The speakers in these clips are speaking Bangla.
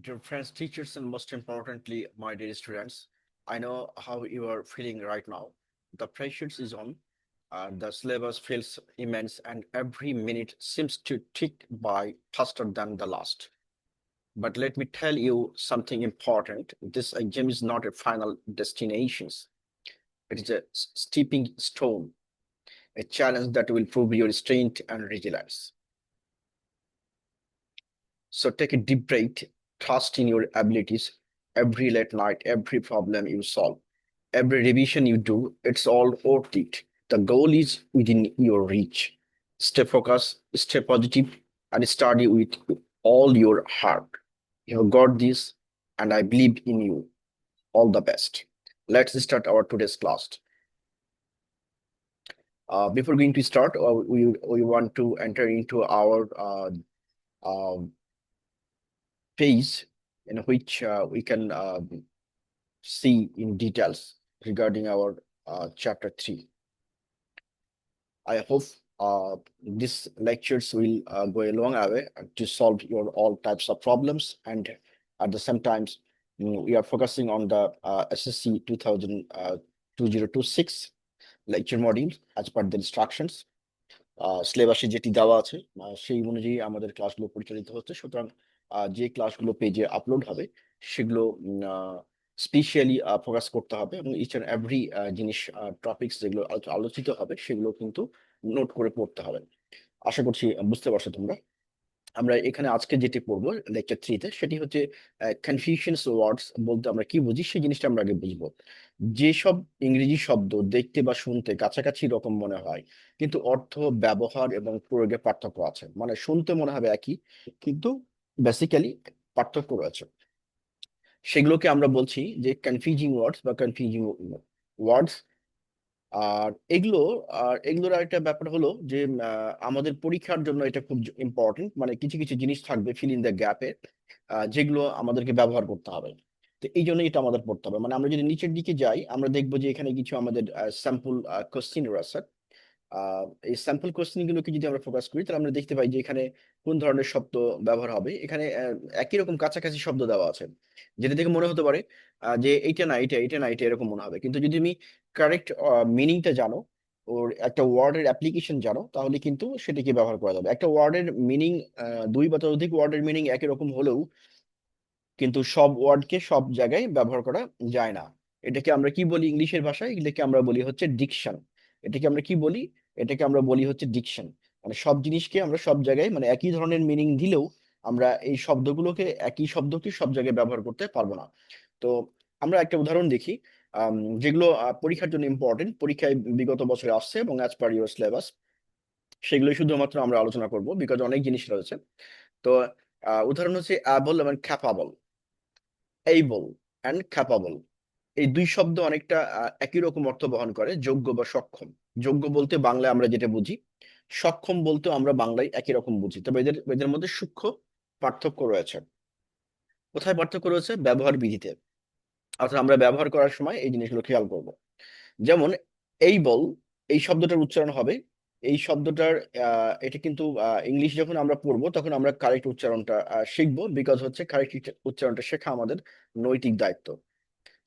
Dear friends, teachers, and most importantly, my dear students, I know how you are feeling right now. The pressure is on, uh, the syllabus feels immense, and every minute seems to tick by faster than the last. But let me tell you something important. This exam is not a final destination. It is a stepping stone, a challenge that will prove your strength and resilience. So take a deep breath, trust in your abilities. Every late night, every problem you solve, every revision you do, it's all worth it. The goal is within your reach. Stay focused, stay positive, and study with all your heart. You have got this, and I believe in you. All the best. Let's start our today's class. Uh, before going to start, uh, we we want to enter into our uh, um, page in which uh, we can uh, see in details regarding our uh, chapter 3. I hope uh, these lectures will uh, go a long way to solve your all types of problems and at the same times mm, we are focusing on the uh, SSC 2000 uh, 2026 lecture module as per the instructions সিলেবাসে যেটি দেওয়া আছে আহ, সেই অনুযায়ী আমাদের ক্লাসগুলো পরিচালিত হচ্ছে সুতরাং আহ, যে ক্লাসগুলো পেজে আপলোড হবে, সেগুলো স্পেশালি ফোকাস করতে হবে এবং ইচ অ্যান্ড এভরি জিনিস টপিকস যেগুলো আলোচিত হবে, সেগুলো কিন্তু নোট করে পড়তে হবে। আশা করছি বুঝতে পারছ তোমরা। আমরা এখানে আজকে যেটি পড়ব লেকচার থ্রিতে সেটি হচ্ছে কনফিউশনস ওয়ার্ডস বলতে আমরা কি বুঝি, সেই জিনিসটা আমরা আগে বুঝব। যেসব ইংরেজি শব্দ দেখতে বা শুনতে কাছাকাছি রকম মনে হয়, কিন্তু অর্থ, ব্যবহার এবং প্রয়োগে পার্থক্য আছে। মানে শুনতে মনে হবে একই, কিন্তু বেসিক্যালি পার্থক্য রয়েছে। সেগুলোকে আমরা বলছি যে কনফিউজিং ওয়ার্ডস বা কনফিউজিং ওয়ার্ডস আর এগুলো, আর এগুলোর আরেকটা ব্যাপার হলো যে আমাদের পরীক্ষার জন্য এটা খুব ইম্পর্টেন্ট মানে কিছু কিছু জিনিস থাকবে ফিল ইন দ্য গ্যাপে যেগুলো আমাদেরকে ব্যবহার করতে হবে। তো এই জন্য এটা আমাদের পড়তে হবে। মানে আমরা যদি নিচের দিকে যাই, আমরা দেখব যে এখানে কিছু আমাদের স্যাম্পল কোশ্চিন রয়েছে। এই স্যাম্পল কোশ্চিন গুলোকে যদি আমরা ফোকাস করি, তাহলে আমরা দেখতে পাই যে এখানে কোন ধরনের শব্দ ব্যবহার হবে। এখানে একই রকম কাছাকাছি শব্দ দেওয়া আছে। যেটা দেখে মনে হতে পারে যে এইটা না এটা এটা না এটা এরকম মনে হবে। কিন্তু যদি তুমি কারেক্ট মিনিংটা জানো, ওর একটা ওয়ার্ডের অ্যাপ্লিকেশন জানো, তাহলে কিন্তু সেটাকে ব্যবহার করা যাবে। একটা ওয়ার্ডের মিনিং দুই বা ততোধিক ওয়ার্ডের মিনিং একই রকম হলেও কিন্তু সব ওয়ার্ডকে সব জায়গায় ব্যবহার করা যায় না। এটাকে আমরা কি বলি ইংলিশের ভাষায়? এটাকে আমরা বলি হচ্ছে ডিকশন এটাকে আমরা কি বলি? এটাকে আমরা বলি হচ্ছে ডিকশন মানে সব জিনিসকে আমরা সব জায়গায় মানে একই ধরনের মিনিং দিলেও আমরা এই শব্দগুলোকে একই শব্দকে সব জায়গায় ব্যবহার করতে পারব না। তো আমরা একটা উদাহরণ দেখি যেগুলো পরীক্ষার জন্য ইম্পর্টেন্ট পরীক্ষায় বিগত বছরে আসছে এবং অ্যাজ পার ইউর সিলেবাস সেগুলো শুধুমাত্র আমরা আলোচনা করব বিকজ অনেক জিনিস রয়েছে। তো উদাহরণ হচ্ছে অ্যাবল এবং ক্যাপাবল এইবল অ্যান্ড ক্যাপাবল এই দুই শব্দ অনেকটা একই রকম অর্থ বহন করে, যোগ্য বা সক্ষম। যোগ্য বলতে বাংলায় আমরা যেটা বুঝি, সক্ষম বলতে আমরা বাংলায় একই রকম বুঝি। তবে এদের এদের মধ্যে সূক্ষ্ম পার্থক্য রয়েছে। কোথায় পার্থক্য রয়েছে? ব্যবহার বিধিতে। অর্থাৎ আমরা ব্যবহার করার সময় এই জিনিসগুলো খেয়াল করব। যেমন, এই বল, এই শব্দটার উচ্চারণ হবে। এই শব্দটার এটা কিন্তু ইংলিশ যখন আমরা পড়ব, তখন আমরা কারেক্ট উচ্চারণটা শিখব বিকজ হচ্ছে কারেক্ট উচ্চারণটা শেখা আমাদের নৈতিক দায়িত্ব।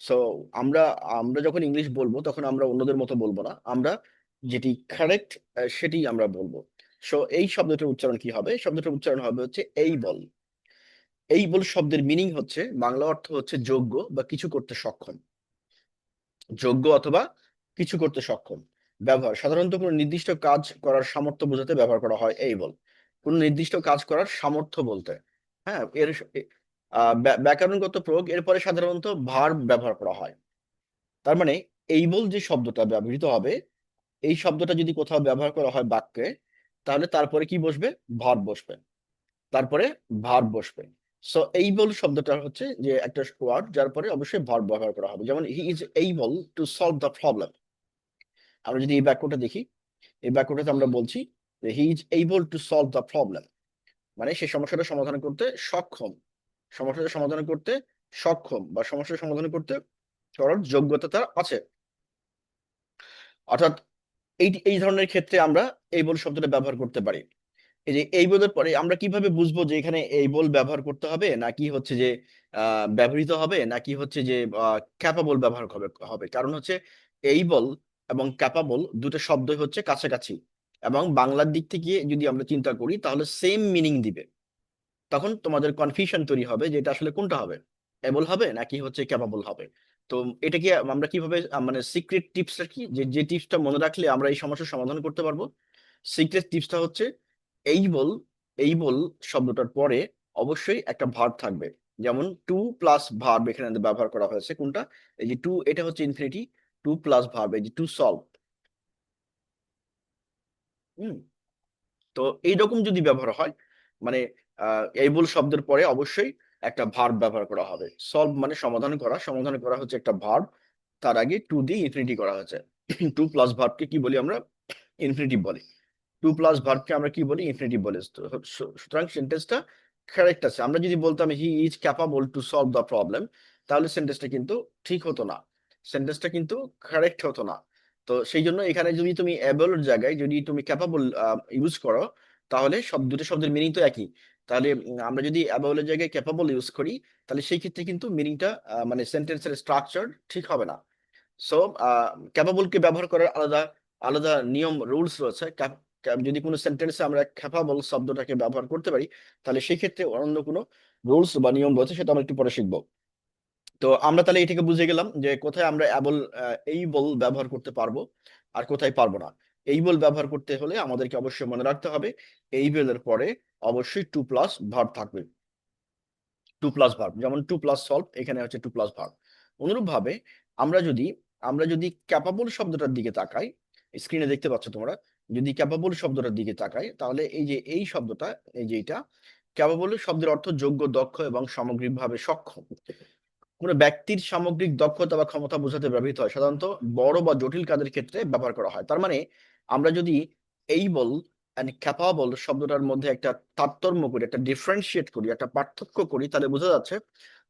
সো আমরা আমরা যখন ইংলিশ বলব, তখন আমরা অন্যদের মতো বলব না। আমরা যেটি কারেক্ট সেটি আমরা বলব। সো এই শব্দটার উচ্চারণ কি হবে? শব্দটার উচ্চারণ হবে হচ্ছে এই বল। এই বল শব্দের মিনিং হচ্ছে, বাংলা অর্থ হচ্ছে যোগ্য বা কিছু করতে সক্ষম। যোগ্য অথবা কিছু করতে সক্ষম। ব্যবহার, সাধারণত কোনো নির্দিষ্ট কাজ করার সামর্থ্য বোঝাতে ব্যবহার করা হয় এই বল। কোনো নির্দিষ্ট কাজ করার সামর্থ্য বলতে হ্যাঁ এর ব্যাকরণগত প্রয়োগ, এরপরে সাধারণত ভার ব্যবহার করা হয়। তার মানে এই বল যে শব্দটা ব্যবহৃত হবে এই শব্দটা যদি কোথাও ব্যবহার করা হয় বাক্যে, তাহলে তারপরে কি বসবে? ভার বসবে। তারপরে ভার বসবে। সো এইবল শব্দটা হচ্ছে যে একটা ওয়ার্ড যার পরে অবশ্যই ভার ব্যবহার করা হবে। যেমন he is able to solve the problem আমরা যদি এই বাক্যটা দেখি, এই বাক্যটাতে আমরা বলছি he is able to solve the problem মানে সে সমস্যাটা সমাধান করতে সক্ষম। সমস্যাটা সমাধান করতে সক্ষম বা সমস্যার সমাধান করতে করার যোগ্যতা তার আছে। অর্থাৎ এই এই ধরনের ক্ষেত্রে আমরা এই বল শব্দটা ব্যবহার করতে পারি। এই যে এইবলের পরে আমরা কীভাবে বুঝব যে এখানে এইবল ব্যবহার করতে হবে? নাকি হচ্ছে যে ব্যবহৃত হবে? নাকি হচ্ছে যে ক্যাপাবল ব্যবহার হবে? কারণ হচ্ছে এইবল এবং ক্যাপাবল দুটো শব্দই হচ্ছে কাছাকাছি এবং বাংলার দিক থেকে যদি আমরা চিন্তা করি, তাহলে সেম মিনিং দিবে। তখন তোমাদের কনফিউশন তৈরি হবে যে এটা আসলে কোনটা হবে? এবল হবে নাকি হচ্ছে ক্যাপাবল হবে? তো এটা কি আমরা কীভাবে মানে সিক্রেট টিপসটা কি? যে যে টিপসটা মনে রাখলে আমরা এই সমস্যার সমাধান করতে পারব? সিক্রেট টিপসটা হচ্ছে এই বল এই বল শব্দটার পরে অবশ্যই একটা ভার্ব থাকবে। যেমন টু প্লাস ভার্ব এখানে ব্যবহার করা হয়েছে কোনটা? এই যে টু এটা হচ্ছে ইনফিনিটি টু প্লাস ভার্ব এই যে টু সলভ হুম। তো এইরকম যদি ব্যবহার হয় মানে এই বল শব্দের পরে অবশ্যই একটা ভার্ব ব্যবহার করা হবে। সলভ মানে সমাধান করা। সমাধান করা হচ্ছে একটা ভার্ব তার আগে টু দিয়ে ইনফিনিটি করা হয়েছে। টু প্লাস ভার্বকে কি বলি আমরা? ইনফিনিটিভ বলি। টু প্লাস ভার্বকে আমরা কি বলি? ইনফিনিটিভ বলি। সুতরাং সেন্টেন্সটা কারেক্ট আছে। আমরা যদি বলতাম he is capable to solve the problem তাহলে সেন্টেন্সটা কিন্তু ঠিক হতো না। সেন্টেন্সটা কিন্তু কারেক্ট হতো না। তো সেই জন্য এখানে যদি তুমি অ্যাবলের জায়গায় যদি তুমি ক্যাপাবল ইউজ করো, তাহলে সব, দুটো শব্দের মিনিং তো একই। তাহলে আমরা যদি অ্যাবলের জায়গায় ক্যাপাবল ইউজ করি, তাহলে সেই ক্ষেত্রে কিন্তু মিনিংটা মানে সেন্টেন্সের স্ট্রাকচার ঠিক হবে না। সো ক্যাপাবলকে ব্যবহার করার আলাদা আলাদা নিয়ম রুলস রয়েছে। যদি কোনো সেন্টেন্সে আমরা ক্যাপাবল শব্দটাকে ব্যবহার করতে পারি, তাহলে সেই ক্ষেত্রে অন্য কোনো রুলস বা নিয়ম রয়েছে, সেটা আমরা একটু পরে শিখব। তো আমরা তাহলে এটাকে বুঝে গেলাম যে কোথায় আমরা অ্যাবল এই বল ব্যবহার করতে পারব আর কোথায় পারব না। এই বল ব্যবহার করতে হলে আমাদেরকে অবশ্যই মনে রাখতে হবে। এই বেলের পরে অবশ্যই টু প্লাস ভার্ব থাকবে। টু প্লাস ভার্ব যেমন টু প্লাস সলভ এখানে হচ্ছে টু প্লাস ভার্ব অনুরূপ ভাবে আমরা যদি আমরা যদি ক্যাপাবল শব্দটার দিকে তাকাই স্ক্রিনে দেখতে পাচ্ছ তোমরা, যদি ক্যাপাবল শব্দটার দিকে তাকাই, তাহলে এই যে, এই শব্দটা, এই যে এটা ক্যাপাবল শব্দের অর্থ যোগ্য, দক্ষ এবং সামগ্রিকভাবে সক্ষম। কোনো ব্যক্তির সামগ্রিক দক্ষতা বা ক্ষমতা বোঝাতে ব্যবহৃত হয়, সাধারণত বড় বা জটিল কাজের ক্ষেত্রে ব্যবহার করা হয়। তার মানে আমরা যদি এইবল ক্যাপাবল শব্দটার মধ্যে একটা তারতম্য করি, একটা ডিফারেন্সিয়েট করি, একটা পার্থক্য করি, তাহলে বোঝা যাচ্ছে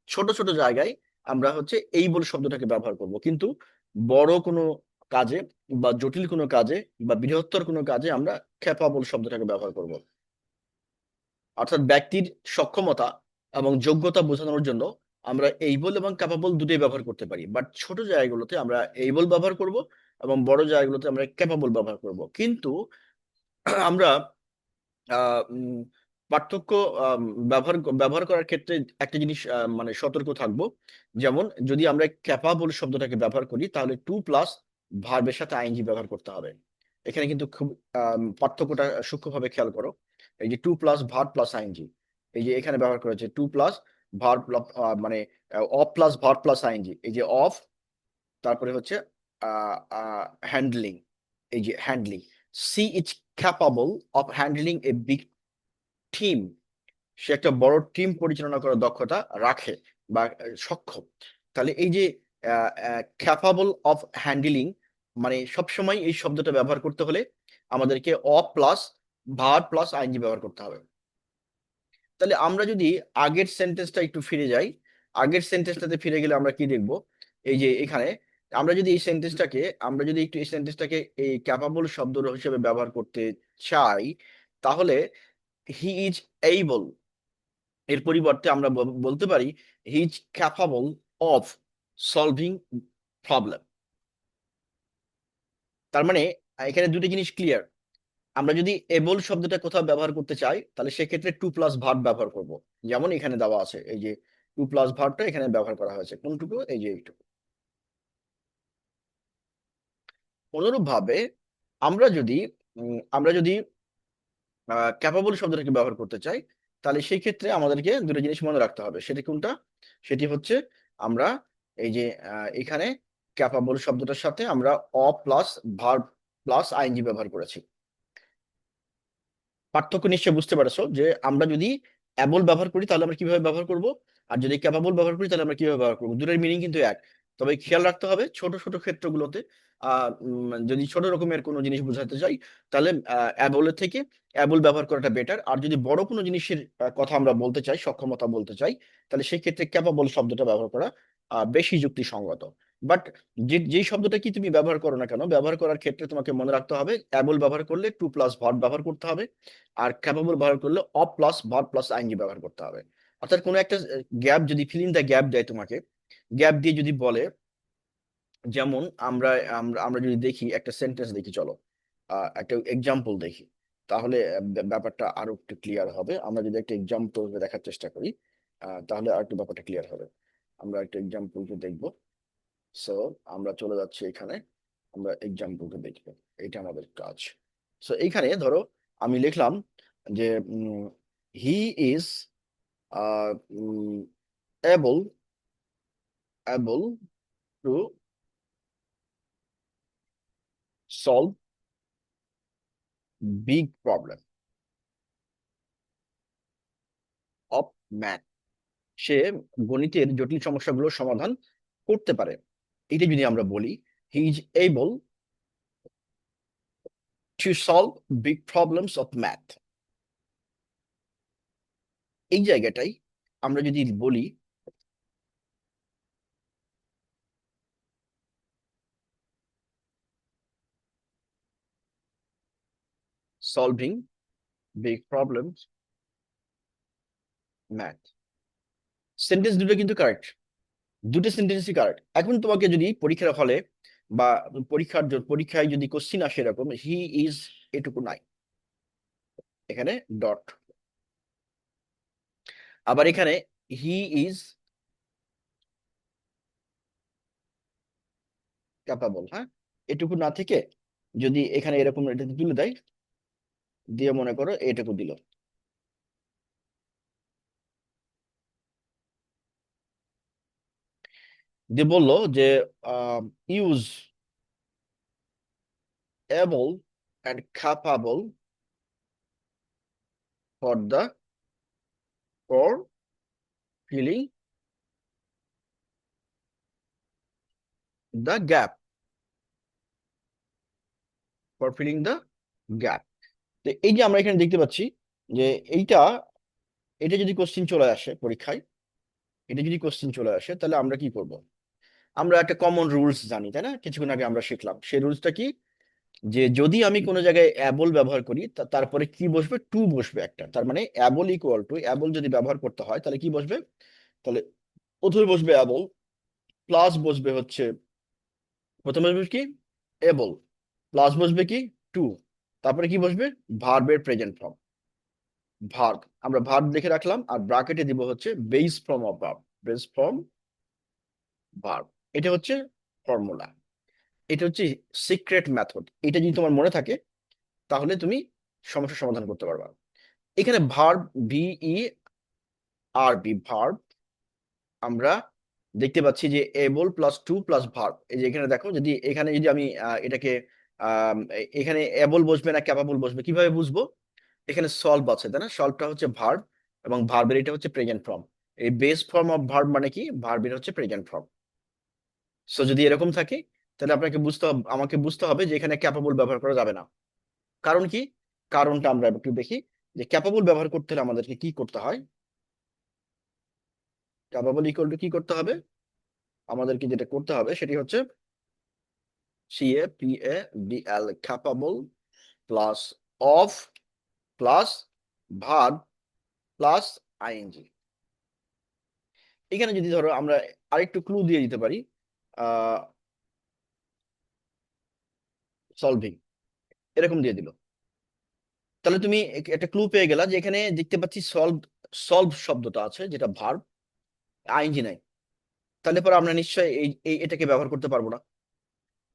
ছোট ছোট জায়গায় আমরা হচ্ছে এইবল শব্দটাকে ব্যবহার করব। কিন্তু বড় কোনো কাজে বা জটিল কোনো কাজে বা বৃহত্তর কোনো কাজে আমরা ক্যাপাবল শব্দটাকে ব্যবহার করব। অর্থাৎ ব্যক্তির সক্ষমতা এবং যোগ্যতা বোঝানোর জন্য আমরা এইবল এবং ক্যাপাবল দুটোই ব্যবহার করতে পারি। বাট ছোট জায়গাগুলোতে আমরা এইবল ব্যবহার করব এবং বড় জায়গাগুলোতে আমরা ক্যাপাবল ব্যবহার করব। কিন্তু আমরা পার্থক্য ব্যবহার ব্যবহার করার ক্ষেত্রে একটা জিনিস মানে সতর্ক থাকব। যেমন, যদি আমরা ক্যাপাবল শব্দটাকে ব্যবহার করি, তাহলে টু প্লাস ভার্বের সাথে আইএনজি ব্যবহার করতে হবে। এখানে কিন্তু খুব পার্থক্যটা সূক্ষ্মভাবে খেয়াল করো। এই যে to plus verb plus ING এই যে এখানে ব্যবহার করা হচ্ছে টু প্লাস ভার্ব মানে of plus verb plus ING এই যে অফ তারপরে হচ্ছে হ্যান্ডলিং এই যে handling she is capable of handling a big team সে একটা বড় টিম পরিচালনা করার দক্ষতা রাখে বা সক্ষম। তাহলে এই যে ক্যাপাবল অফ হ্যান্ডলিং মানে সবসময় এই শব্দটা ব্যবহার করতে হলে আমাদেরকে of plus verb plus ING ব্যবহার করতে হবে। তাহলে আমরা যদি আগের সেন্টেন্সটা একটু ফিরে যাই, আগের সেন্টেন্সটাতে ফিরে গেলে আমরা কি দেখব? এই যে এখানে আমরা যদি এই সেন্টেন্সটাকে আমরা যদি একটু এই সেন্টেন্সটাকে এই ক্যাপাবল শব্দ হিসেবে ব্যবহার করতে চাই, তাহলে হি ইজ এইবল এর পরিবর্তে আমরা বলতে পারি he is capable of solving problem তার মানে এখানে দুটি জিনিস ক্লিয়ার আমরা যদি এবল শব্দটা কোথাও ব্যবহার করতে চাই, তাহলে সেক্ষেত্রে টু প্লাস ভার্ব ব্যবহার করব। যেমন এখানে দেওয়া আছে, এই যে টু প্লাস ভার্বটা এখানে ব্যবহার করা হয়েছে। কোনটুকু? এই যে এইটুকু। অনুরূপ ভাবে আমরা যদি আমরা যদি ক্যাপাবল শব্দটাকে ব্যবহার করতে চাই, তাহলে সেই ক্ষেত্রে আমাদেরকে দুটো জিনিস মনে রাখতে হবে। সেটি কোনটা? সেটি হচ্ছে আমরা এই যে এখানে ক্যাপাবল শব্দটার সাথে আমরা of plus verb plus ING ব্যবহার করেছি। পার্থক্য নিশ্চয়ই বুঝতে পারছ যে আমরা যদি অ্যাবল ব্যবহার করি তাহলে আমরা কীভাবে ব্যবহার করব? আর যদি ক্যাপাবল ব্যবহার করি তাহলে আমরা কীভাবে ব্যবহার করব? দুটোর মিনিং কিন্তু এক। তবে খেয়াল রাখতে হবে ছোট ছোট ক্ষেত্রগুলোতে যদি ছোট রকমের কোনো জিনিস বোঝাতে চাই, তাহলে অ্যাবলের থেকে অ্যাবল ব্যবহার করাটা বেটার আর যদি বড় কোনো জিনিসের কথা আমরা বলতে চাই, সক্ষমতা বলতে চাই, তাহলে সেই ক্ষেত্রে ক্যাপাবল শব্দটা ব্যবহার করা বেশি যুক্তিসঙ্গত। বাট যে, যেই শব্দটা কি তুমি ব্যবহার করো না কেন, ব্যবহার করার ক্ষেত্রে তোমাকে মনে রাখতে হবে, অ্যাবল ব্যবহার করলে টু প্লাস ভার্ব ব্যবহার করতে হবে, আর ক্যাপাবল ব্যবহার করলে of plus verb plus ING ব্যবহার করতে হবে। অর্থাৎ কোনো একটা গ্যাপ যদি ফিল ইন দ্য গ্যাপ দেয় তোমাকে গ্যাপ দিয়ে যদি বলে, যেমন আমরা আমরা যদি দেখি একটা সেন্টেন্স দেখি, চলো একটা এক্সাম্পল দেখি, তাহলে ব্যাপারটা আরও একটু ক্লিয়ার হবে। আমরা যদি একটা এক্সাম্পল দেখার চেষ্টা করি তাহলে আর একটু ব্যাপারটা ক্লিয়ার হবে। আমরা একটা এক্সাম্পলকে দেখব। সো আমরা চলে যাচ্ছি এখানে, আমরা এক্সাম্পলকে দেখব। এটা আমাদের কাজ। সো এইখানে ধরো, আমি লিখলাম যে he is able able to solve big problem of math সে গণিতের জটিল সমস্যাগুলোর সমাধান করতে পারে। এটা যদি আমরা বলি he is able to solve big problems of math এই জায়গাটাই আমরা যদি বলি solving big problems math sentence দুটো কিন্তু কারেক্ট দুটো সেন্টেন্সই কারেক্ট এখন তোমাকে যদি পরীক্ষার হলে বা পরীক্ষার পরীক্ষায় যদি কোশ্চিন আসে এরকম হি ইজ এটুকু নাই এখানে ডট আবার এখানে হি ইজ ক্যাপাবল হ্যাঁ? এটুকু না থেকে যদি এখানে এরকম এটা তুলে দেয় দিয়ে মনে করো এটুকু দিল। দিয়ে বলল যে use able and capable for the for filling the gap for filling the gap তো এই যে আমরা এখানে দেখতে পাচ্ছি যে এইটা, এটা যদি কোশ্চিন চলে আসে পরীক্ষায়, এটা যদি কোশ্চিন চলে আসে, তাহলে আমরা কি করব? আমরা একটা কমন রুলস জানি, তাই না? কিছুক্ষণ আগে আমরা শিখলাম। সেই রুলসটা কি? যে যদি আমি কোনো জায়গায় অ্যাবল ব্যবহার করি তারপরে কি বসবে? টু বসবে একটা। তার মানে অ্যাবল ইকুয়াল টু অ্যাবল যদি ব্যবহার করতে হয়, তাহলে কি বসবে? তাহলে প্রথমে বসবে অ্যাবল প্লাস বসবে হচ্ছে, প্রথমে বসবে কি? এবল প্লাস বসবে কি? টু তারপরে কি বসবে? ভার্বের প্রেজেন্ট ফর্ম ভার্ব আমরা ভার্ব লিখে রাখলাম, আর ব্রাকেটে দিব হচ্ছে base form of verb base form verb এটা হচ্ছে ফর্মুলা এটা হচ্ছে সিক্রেট মেথড এটা যদি তোমার মনে থাকে, তাহলে তুমি সমস্যার সমাধান করতে পারবা। এখানে verb V E R B verb আমরা দেখতে পাচ্ছি যে able plus to plus verb এই যে এখানে দেখো, যদি এখানে যদি আমি এটাকে এখানে অ্যাবল বসবে না ক্যাপাবল বসবে। কীভাবে বুঝব? এখানে সলভ আছে, তাই না? সলভটা হচ্ছে ভার্ব এবং ভার্বের এটা হচ্ছে প্রেজেন্ট ফর্ম এই বেস ফর্ম অফ ভার্ব মানে কি? ভার্বের হচ্ছে প্রেজেন্ট ফর্ম সো যদি এরকম থাকে, তাহলে আপনাকে বুঝতে হবে, আমাকে বুঝতে হবে যে এখানে ক্যাপাবল ব্যবহার করা যাবে না। কারণ কি? কারণটা আমরা একটু দেখি। যে ক্যাপাবল ব্যবহার করতে হলে আমাদেরকে কি করতে হয়? ক্যাপাবল ইকুয়াল টু কি করতে হবে? আমাদেরকে যেটা করতে হবে সেটি হচ্ছে এল capable plus of plus verb plus ING এখানে যদি ধরো আমরা আরেকটু ক্লু দিয়ে দিতে পারি সলভিং এরকম দিয়ে দিল। তাহলে তুমি এক- একটা ক্লু পেয়ে গেলা যে এখানে দেখতে পাচ্ছি সলভ সলভ শব্দটা আছে, যেটা ভার্ব আইএনজি নাই। তাহলে পরে আমরা নিশ্চয়ই এই- এটাকে ব্যবহার করতে পারব না।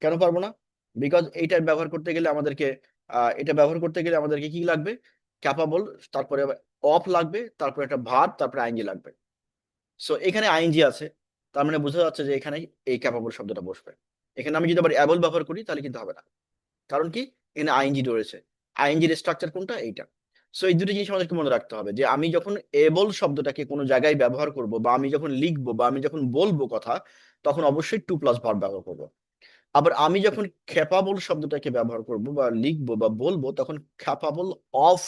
কেন পারব না? বিকজ এইটা ব্যবহার করতে গেলে আমাদেরকে এটা ব্যবহার করতে গেলে আমাদেরকে কি লাগবে? ক্যাপাবল তারপরে অফ লাগবে, তারপরে একটা ভার্ব তারপরে আইএনজি লাগবে। সো এখানে আইনজি আছে, তার মানে বোঝা যাচ্ছে যে এখানে এই ক্যাপাবল শব্দটা বসবে। এখানে আমি যদি আবার অ্যাবল ব্যবহার করি, তাহলে কিন্তু হবে না। কারণ কি? এখানে আইনজি রয়েছে। আইএনজির স্ট্রাকচার কোনটা? এইটা। সো এই দুটো জিনিস আমাদেরকে মনে রাখতে হবে যে আমি যখন এবল শব্দটাকে কোনো জায়গায় ব্যবহার করব বা আমি যখন লিখব বা আমি যখন বলব কথা, তখন অবশ্যই টু প্লাস ভার ব্যবহার করব। আবার আমি যখন ক্যাপাবল শব্দটাকে ব্যবহার করব বা লিখব বা বলব, তখন ক্যাপাবল অফ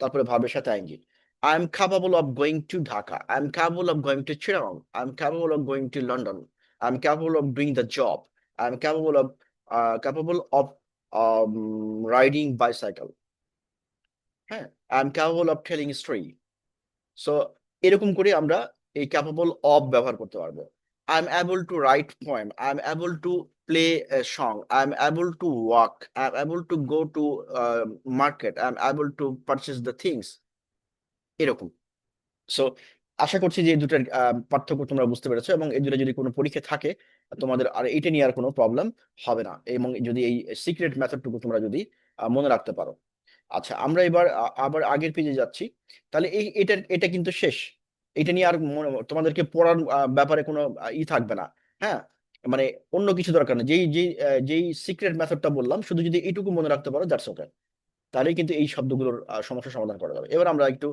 তারপরে ভাবের সাথে ING I am capable of going to Dhaka I am capable of going to Chirang I am capable of going to London I am capable of doing the job I am capable of capable of riding bicycle হ্যাঁ I am capable of telling story so এরকম করে আমরা এই ক্যাপেবল অফ ব্যবহার করতে পারব। I am able to write poem I am able to song I am able to walk I am able to go to market I am able to purchase the things এরকম। সো আশা করছি যে এই দুটার পার্থক্য তোমরা বুঝতে পেরেছ এবং এই দুটো যদি কোনো পরীক্ষা থাকে, তোমাদের আর এটা নিয়ে আর কোনো প্রবলেম হবে না এবং যদি এই সিক্রেট মেথডটুকু তোমরা যদি মনে রাখতে পারো। আচ্ছা আমরা এবার আবার আগের পেজে যাচ্ছি। তাহলে এই এটা এটা কিন্তু শেষ। এটা নিয়ে আর তোমাদেরকে পড়ার ব্যাপারে কোনো ই থাকবে না। হ্যাঁ? মানে অন্য কিছু দরকার নেই। যেই যেই যেই সিক্রেট মেথডটা বললাম, শুধু যদি এইটুকু মনে রাখতে পারো দ্যাটস ওকে তাহলে কিন্তু এই শব্দগুলোর সমস্যা সমস্যার সমাধান করা যাবে। এবার আমরা একটু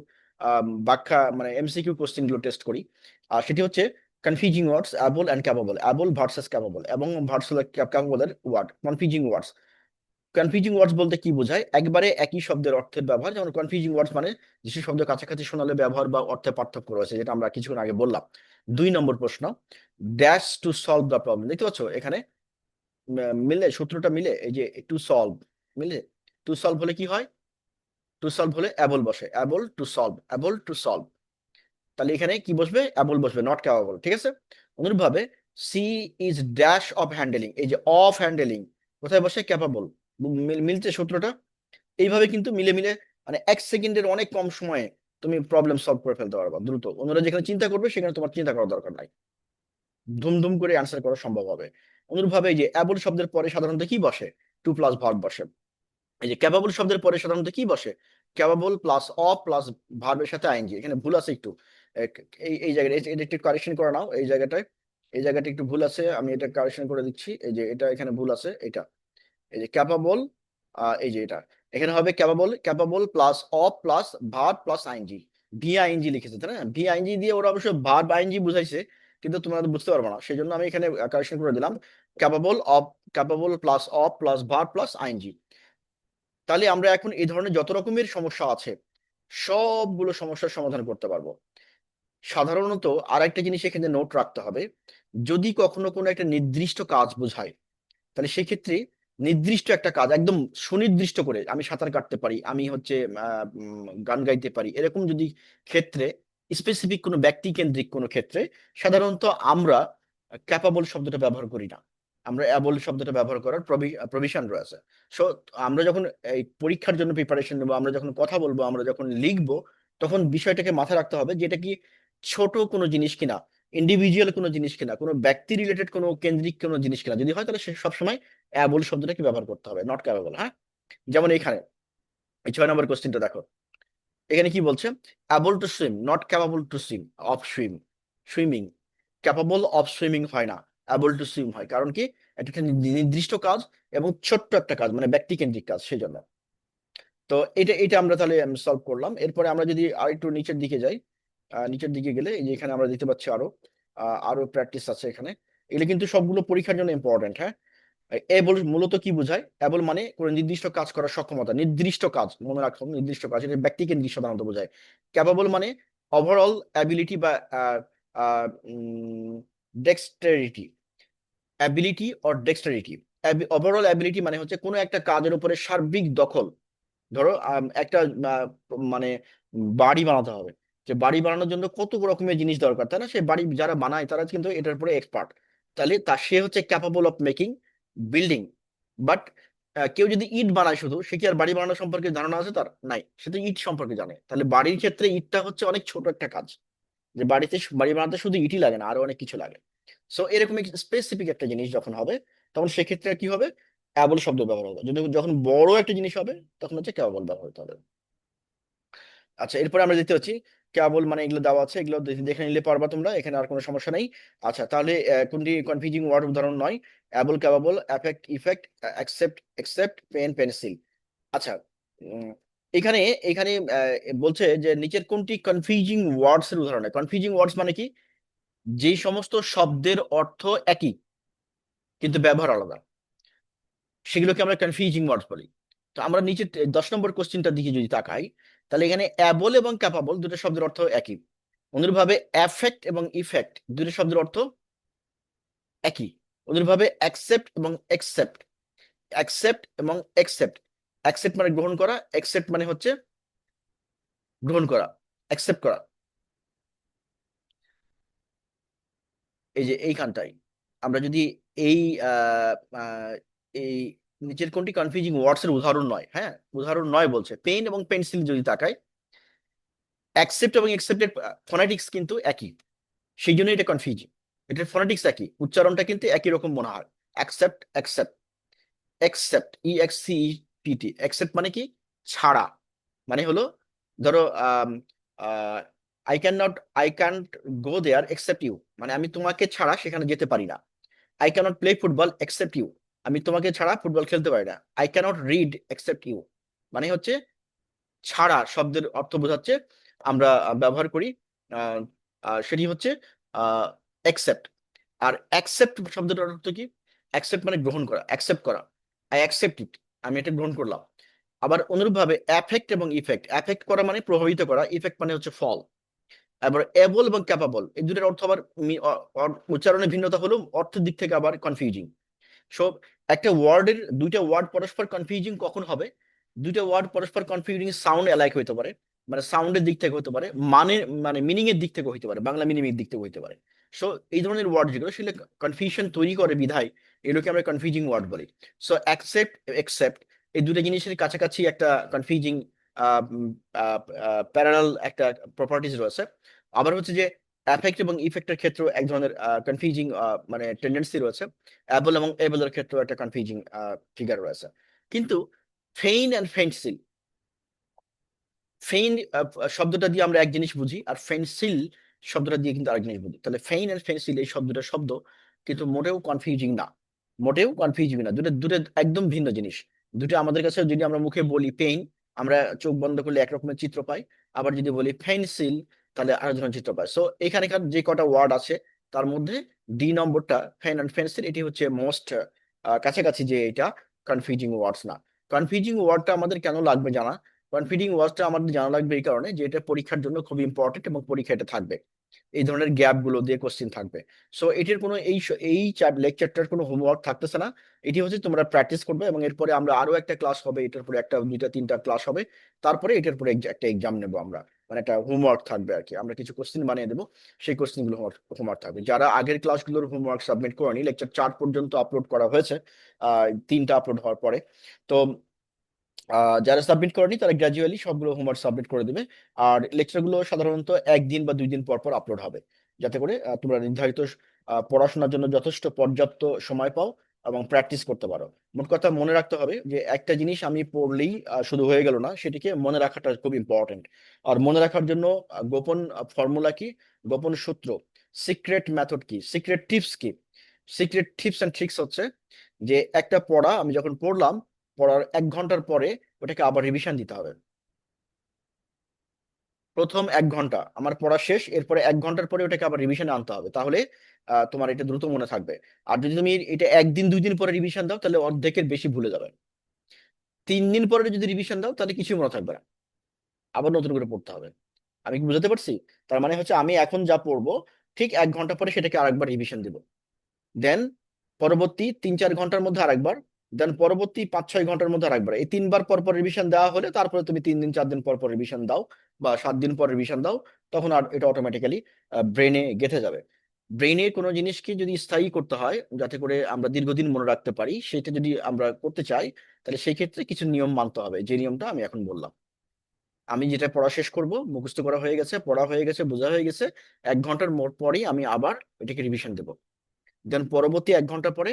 ব্যাখ্যা মানে এমসিকিউ কোশ্চেনগুলো টেস্ট করি। আর সেটি হচ্ছে confusing words able and capable able versus capable এবং versus ক্যাপাবলের word confusing words confusing words বলতে কি বোঝায়? একবারে একই শব্দের অর্থের ব্যবহার, যেমন কনফিউজিং ওয়ার্ডস মানে যেসব শব্দ কাছাকাছি শোনালে ব্যবহার বা অর্থে পার্থক্য রয়েছে, যেটা আমরা কিছুক্ষণ আগে বললাম। দুই নম্বর প্রশ্ন dash to solve the problem দেখতে পাচ্ছ? এখানে মিলে, সূত্রটা মিলে, এই যে টু সলভ মিলে টু সলভ হলে কি হয়? টু সলভ হলে অ্যাবল বসে। Able to solve able to solve তাহলে এখানে কি বসবে? অ্যাবল বসবে নট ক্যাপাবল ঠিক আছে? অনুরূপভাবে she is dash of handling এই যে অফ হ্যান্ডেলিং কোথায় বসে? ক্যাপাবল মিলছে সূত্রটা। এইভাবে কিন্তু মিলে মিলে মানে এক সেকেন্ডের অনেক কম সময়ে তুমি প্রবলেম সলভ করে ফেলতে পারবা, দ্রুত। অন্যরা যেখানে চিন্তা করবে, সেখানে তোমার চিন্তা করার দরকার নাই। ধুমধুম করে অ্যান্সার করা সম্ভব হবে। অনুরূপভাবে এই যে অ্যাবল শব্দের পরে সাধারণত কি বসে? টু প্লাস ভার্ব বসে। এই যে ক্যাপাবল শব্দের পরে সাধারণত কি বসে? ক্যাপাবল প্লাস অ প্লাস ভার্বের সাথে আইনজি এখানে ভুল আছে একটু। এই এই জায়গাটা এটা একটু কারেকশন করে নাও। এই জায়গাটায়, এই জায়গাটা একটু ভুল আছে, আমি এটা কারেকশন করে দিচ্ছি। এই যে এটা এখানে ভুল আছে, এটা। এই যে ক্যাপাবল এই যে এটা। এখানে হবে capable capable plus of plus verb plus ING V ING লিখেছে, তাই না? ভি আইনজি দিয়ে ওরা অবশ্য ভার্ব আইনজি বুঝাইছে, কিন্তু তোমরা বুঝতে পারবে না। সেই জন্য আমি এখানে কারেকশন করে দিলাম। Capable of capable plus of plus verb plus ING তাহলে আমরা এখন এই ধরনের যত রকমের সমস্যা আছে, সবগুলো সমস্যার সমাধান করতে পারব। সাধারণত আর একটা জিনিস এখানে নোট রাখতে হবে। যদি কখনো কোনো একটা নির্দিষ্ট কাজ বোঝায়, তাহলে সেক্ষেত্রে নির্দিষ্ট একটা কাজ, একদম সুনির্দিষ্ট করে আমি সাঁতার কাটতে পারি, আমি হচ্ছে গান গাইতে পারি, এরকম যদি ক্ষেত্রে স্পেসিফিক কোনো ব্যক্তি কেন্দ্রিক কোনো ক্ষেত্রে, সাধারণত আমরা ক্যাপাবল শব্দটা ব্যবহার করি না। আমরা অ্যাবল শব্দটা ব্যবহার করার প্রভিশন রয়েছে। সো আমরা যখন এই পরীক্ষার জন্য প্রিপারেশন নেব, আমরা যখন কথা বলব, আমরা যখন লিখব, তখন বিষয়টাকে মাথায় রাখতে হবে যে এটা কি ছোট কোনো জিনিস কিনা। ইন্ডিভিজুয়াল কোনো জিনিস কিনা, কোনো ব্যক্তি রিলেটেড কোনো কেন্দ্রিক কোনো জিনিস কিনা, যদি হয় তাহলে সে সবসময় অ্যাবল শব্দটাকে ব্যবহার করতে হবে নট ক্যাপাবল হ্যাঁ? যেমন এখানে, এই ছয় নম্বর কোশ্চেনটা দেখো, এখানে কি বলছে? Able to swim not capable to swim of swim swimming capable of swimming হয় না অ্যাবল টু সুইম হয়, কারণ কি? এটা একটা নির্দিষ্ট কাজ এবং ছোট্ট একটা কাজ মানে ব্যক্তি কেন্দ্রিক কাজ, সেই জন্য। তো এটা এটা আমরা তাহলে সলভ করলাম, এরপরে আমরা যদি আর একটু নিচের দিকে যাই নিচের দিকে গেলে এই যে এখানে আমরা দেখতে পাচ্ছি আরও আরও প্র্যাকটিস আছে এখানে। এগুলো কিন্তু সবগুলো পরীক্ষার জন্য ইম্পর্টেন্ট হ্যাঁ? এবল মূলত কি বোঝায়? এবল মানে কোনো নির্দিষ্ট কাজ করার সক্ষমতা, নির্দিষ্ট কাজ, মনে রাখো, নির্দিষ্ট কাজ, এটা ব্যক্তি কেন্দ্রিক সাধারণত বোঝায়। ক্যাপাবল মানে ওভারঅল অ্যাবিলিটি বা dexterity ability or dexterity overall ability মানে হচ্ছে কোনো একটা কাজের উপরে সার্বিক দখল। ধরো একটা মানে বাড়ি বানাতে হবে। যে বাড়ি বানানোর জন্য কত রকমের জিনিস দরকার, তাই না? সে বাড়ি যারা বানায় তারা কিন্তু এটার উপরে এক্সপার্ট তাহলে তা সে হচ্ছে capable of making building but কেউ যদি ইট বানায় শুধু, সে কি আর বাড়ি বানানো সম্পর্কে ধারণা আছে তার? নাই, সে তো ইট সম্পর্কে জানে। তাহলে বাড়ির ক্ষেত্রে ইটটা হচ্ছে অনেক ছোট একটা কাজ। যে বাড়িতে বাড়ি বানাতে শুধু ইটই লাগে না, আরও অনেক কিছু লাগে। সো এরকম স্পেসিফিক একটা জিনিস যখন হবে, তখন সেক্ষেত্রে কি হবে? অ্যাবল শব্দ ব্যবহার হবে। যদি যখন বড় একটা জিনিস হবে, তখন হচ্ছে ক্যাবল ব্যবহার হতে হবে। আচ্ছা এরপরে আমরা দেখতে পাচ্ছি কেবল মানে এগুলো দেওয়া আছে, এগুলো দেখে নিলে পারবা তোমরা, এখানে আর কোনো সমস্যা নেই। আচ্ছা তাহলে কোনটি কনফিউজিং ওয়ার্ড উদাহরণ নয়। Able capable affect effect accept accept pen pencil আচ্ছা এখানে এখানে বলছে যে নিচের কোনটি কনফিউজিং ওয়ার্ডস এর উদাহরণ? কনফিউজিং ওয়ার্ডস মানে কি? যেই সমস্ত শব্দের অর্থ একই, কিন্তু ব্যবহার আলাদা। সেগুলোকে আমরা কনফিউজিং ওয়ার্ডস বলি। তো আমরা নিচে দশ নম্বর কোশ্চেনটার দিকে যদি তাকাই তাহলে এখানে অ্যাবল এবং ক্যাপাবল দুটো শব্দের অর্থ একই। অনুরূপভাবে অ্যাফেক্ট এবং ইফেক্ট দুটো শব্দের অর্থ একই। অনুরূপভাবে অ্যাকসেপ্ট এবং একসেপ্ট অ্যাকসেপ্ট এবং একসেপ্ট অ্যাকসেপ্ট মানে গ্রহণ করা একসেপ্ট মানে হচ্ছে গ্রহণ করা অ্যাকসেপ্ট করা। এই যে এইখানটাই আমরা যদি এই এই নিচের কোনটি কনফিউজিং ওয়ার্ডস এর উদাহরণ নয় হ্যাঁ? উদাহরণ নয় বলছে। পেন এবং পেন্সিল যদি তাকাই অ্যাকসেপ্ট এবং অ্যাকসেপ্টেড ফোনেটিক্স কিন্তু একই। সেই জন্য এটা কনফিউজিং এটার ফোনেটিক্স একই। উচ্চারণটা কিন্তু একই রকম মনে হয় accept accept accept E X C T T accept মানে কি? ছাড়া। মানে হলো, ধরো I can not I can go there except you মানে আমি তোমাকে ছাড়া সেখানে যেতে পারি না। I can't play football except you আমি তোমাকে ছাড়া ফুটবল খেলতে পারি না। I can't read except you মানে হচ্ছে ছাড়া শব্দের অর্থ বোঝাচ্ছে আমরা ব্যবহার করি সেটি হচ্ছে অ্যাকসেপ্ট আর অ্যাকসেপ্ট শব্দটার অর্থ কি? অ্যাকসেপ্ট মানে গ্রহণ করা অ্যাকসেপ্ট করা। আই অ্যাকসেপ্ট ইট আমি এটা গ্রহণ করলাম। আবার অনুরূপভাবে অ্যাফেক্ট এবং ইফেক্ট অ্যাফেক্ট করা মানে প্রভাবিত করা ইফেক্ট মানে হচ্ছে ফল আবার এবল এবং ক্যাপাবল এই দুটোর অর্থ আবার মি- অ- অ- উচ্চারণে ভিন্নতা হলো অর্থের দিক থেকে আবার কনফিউজিং সো একটা ওয়ার্ডের দুইটা ওয়ার্ড পরস্পর কনফিউজিং কখন হবে? দুইটা ওয়ার্ড পরস্পর কনফিউজিং সাউন্ড অ্যালাইক হতে পারে মানে সাউন্ডের দিক থেকে হতে পারে মানে মানে মিনিং এর দিক থেকে হতে পারে, বাংলা মিনিং এর দিক থেকে হতে পারে। সো এই ধরনের ওয়ার্ড যেগুলো, সেগুলো কনফিউশন তৈরি করে বিধায়, এগুলোকে আমরা কনফিউজিং ওয়ার্ড বলি। সো অ্যাকসেপ্ট একসেপ্ট এই দুটো জিনিসের কাছাকাছি একটা কনফিউজিং প্যারালাল একটা প্রপার্টিজ রয়েছে। আবার হচ্ছে যে অ্যাফেক্ট এবং ইফেক্টের ক্ষেত্রেও এক ধরনের কনফিউজিং মানে টেন্ডেন্সি রয়েছে। অ্যাবল এবং এবলের ক্ষেত্রেও একটা কনফিউজিং ফিগার রয়েছে। কিন্তু ফেইন অ্যান্ড ফেন্সিল ফেইন শব্দটা দিয়ে আমরা এক জিনিস বুঝি আর ফেন্সিল শব্দটা দিয়ে কিন্তু আরেক জিনিস বুঝি। তাহলে ফেইন অ্যান্ড ফেন্সিল এই শব্দটা শব্দ কিন্তু মোটেও কনফিউজিং না। মোটেও কনফিউজিং না। দুটো দুটো একদম ভিন্ন জিনিস। দুটো আমাদের কাছে যদি আমরা মুখে বলি পেইন আমরা চোখ বন্ধ করলে একরকমের চিত্র পাই। আবার যদি বলি পেন্সিল তাহলে আরেক ধরনের চিত্র পাই। সো এখানকার যে কটা ওয়ার্ড আছে, তার মধ্যে ডি নম্বরটা ফেন অ্যান্ড ফেন্সিল এটি হচ্ছে মোস্ট কাছাকাছি যে এটা কনফিউজিং ওয়ার্ডস না। কনফিউজিং ওয়ার্ডটা আমাদের কেন লাগবে জানা? কনফিউজিং ওয়ার্ডটা আমাদের জানা লাগবে এই কারণে যে এটা পরীক্ষার জন্য খুব ইম্পর্টেন্ট এবং পরীক্ষা এটা থাকবে। এই ধরনের গ্যাপগুলো দিয়ে কোশ্চেন থাকবে। সো এটির কোনো এই এই লেকচারটার কোনো হোমওয়ার্ক থাকতেছে না। এটি হচ্ছে তোমরা প্র্যাকটিস করবে এবং এরপরে আমরা আরও একটা ক্লাস হবে, এটার পরে একটা, দুইটা, তিনটা ক্লাস হবে, তারপরে এটার পরে একটা এক্সাম নেব আমরা। মানে একটা হোমওয়ার্ক থাকবে আর কি আমরা কিছু কোশ্চেন বানিয়ে দেবো, সেই কোশ্চেনগুলো হোমওয়ার্ক থাকবে। যারা আগের ক্লাসগুলোর হোমওয়ার্ক সাবমিট করেনি লেকচার চার পর্যন্ত আপলোড করা হয়েছে তিনটা আপলোড হওয়ার পরে। তো যারা সাবমিট করেনি, তারা গ্র্যাজুয়ালি সবগুলো হোমওয়ার্ক সাবমিট করে দেবে। আর লেকচারগুলো সাধারণত একদিন বা দুই দিন পর পর আপলোড হবে। যাতে করে তোমরা নির্ধারিত পড়াশোনার জন্য যথেষ্ট পর্যাপ্ত সময় পাও এবং প্র্যাকটিস করতে পারো। মোট কথা মনে রাখতে হবে যে একটা জিনিস আমি পড়লেই শুধু হয়ে গেল না, সেটিকে মনে রাখাটা খুব ইম্পর্টেন্ট আর মনে রাখার জন্য গোপন ফর্মুলা কি? গোপন সূত্র। সিক্রেট মেথড কি? সিক্রেট টিপস কি? সিক্রেট টিপস অ্যান্ড ট্রিক্স হচ্ছে যে একটা পড়া আমি যখন পড়লাম, পড়ার এক ঘণ্টার পরে ওটাকে আবার রিভিশন দিতে হবে। প্রথম এক ঘণ্টা, আমার পড়া শেষ, এরপরে এক ঘণ্টার পরে ওটাকে আবার রিভিশনে আনতে হবে। তাহলে তোমার এটা দ্রুত মনে থাকবে। আর যদি তুমি এটা একদিন, দুই দিন পরে রিভিশন দাও, তাহলে অর্ধেকের বেশি ভুলে যাবে। তিন দিন পরে যদি রিভিশন দাও, তাহলে কিছুই মনে থাকবে না। আবার নতুন করে পড়তে হবে। আমি কি বুঝাতে পারছি? তার মানে হচ্ছে আমি এখন যা পড়ব, ঠিক এক ঘণ্টা পরে সেটাকে আরেকবার রিভিশন দিব। দেন পরবর্তী তিন চার ঘণ্টার মধ্যে আরেকবার দেন পরবর্তী পাঁচ ছয় ঘণ্টার মধ্যে আরেকবার এই তিনবার পর পর রিভিশন দেওয়া হলে তারপরে তুমি তিন দিন, চার দিন পর পর রিভিশন দাও বা সাত দিন পর রিভিশন দাও, তখন আর এটা অটোমেটিক্যালি ব্রেনে গেঁথে যাবে। ব্রেনে কোনো জিনিসকে যদি স্থায়ী করতে হয়, যাতে করে আমরা দীর্ঘদিন মনে রাখতে পারি, সেটা যদি আমরা করতে চাই, তাহলে সেই ক্ষেত্রে কিছু নিয়ম মানতে হবে। যে নিয়মটা আমি এখন বললাম। আমি যেটা পড়া শেষ করব, মুখস্থ করা হয়ে গেছে, পড়া হয়ে গেছে, বোঝা হয়ে গেছে, এক ঘণ্টার পরেই আমি আবার এটাকে রিভিশন দেবো। দেন পরবর্তী এক ঘণ্টা পরে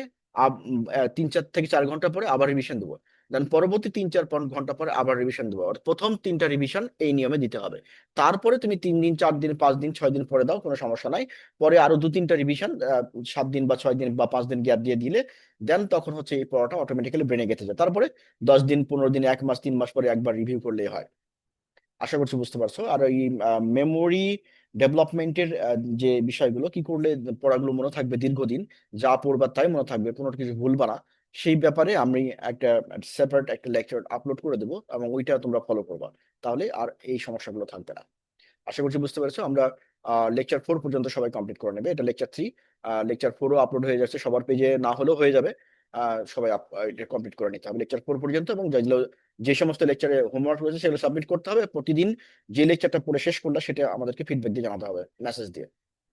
তিন চার থেকে চার ঘণ্টা পরে আবার রিভিশন দেবো। দেন পরবর্তী তিন চার পাঁচ ঘণ্টা পরে আবার রিভিশন দেবো। প্রথম তিনটা রিভিশন এই নিয়মে দিতে হবে। তারপরে তুমি তিন দিন, চার দিন, পাঁচ দিন, ছয় দিন পরে দাও, কোনো সমস্যা নাই। পরে আরও দু তিনটা রিভিশন সাত দিন বা ছয় দিন বা পাঁচ দিন গ্যাপ দিয়ে দিলে দেন তখন হচ্ছে এই পড়াটা অটোমেটিক্যালি ব্রেনে গেঁথে যায়। তারপরে দশ দিন, পনেরো দিন, এক মাস, তিন মাস পরে একবার রিভিউ করলেই হয়। আশা করছি বুঝতে পারছ। আর এই মেমোরি ডেভেলপমেন্টের যে বিষয়গুলো, কি করলে পড়াগুলো মনে থাকবে দীর্ঘদিন, যা পড়বা তাই মনে থাকবে, কোনো কিছু ভুলবা না, সেই ব্যাপারে আমি একটা সেপারেট একটা লেকচার আপলোড করে দেবো এবং ওইটা তোমরা ফলো করবা। তাহলে আর এই সমস্যাগুলো থাকবে না। আশা করছি বুঝতে পেরেছ, আমরা লেকচার ফোর পর্যন্ত সবাই কমপ্লিট করে নেবে। এটা লেকচার থ্রি লেকচার ফোরও আপলোড হয়ে যাচ্ছে, সবার পেজে না হলেও হয়ে যাবে। সবাই এটা কমপ্লিট করে নিতে হবে। লেকচার ফোর পর্যন্ত এবং যেগুলো যে সমস্ত লেকচারে হোমওয়ার্ক রয়েছে, সেগুলো সাবমিট করতে হবে। প্রতিদিন যে লেকচারটা পড়ে শেষ করলে সেটা আমাদেরকে ফিডব্যাক দিয়ে জানাতে হবে মেসেজ দিয়ে।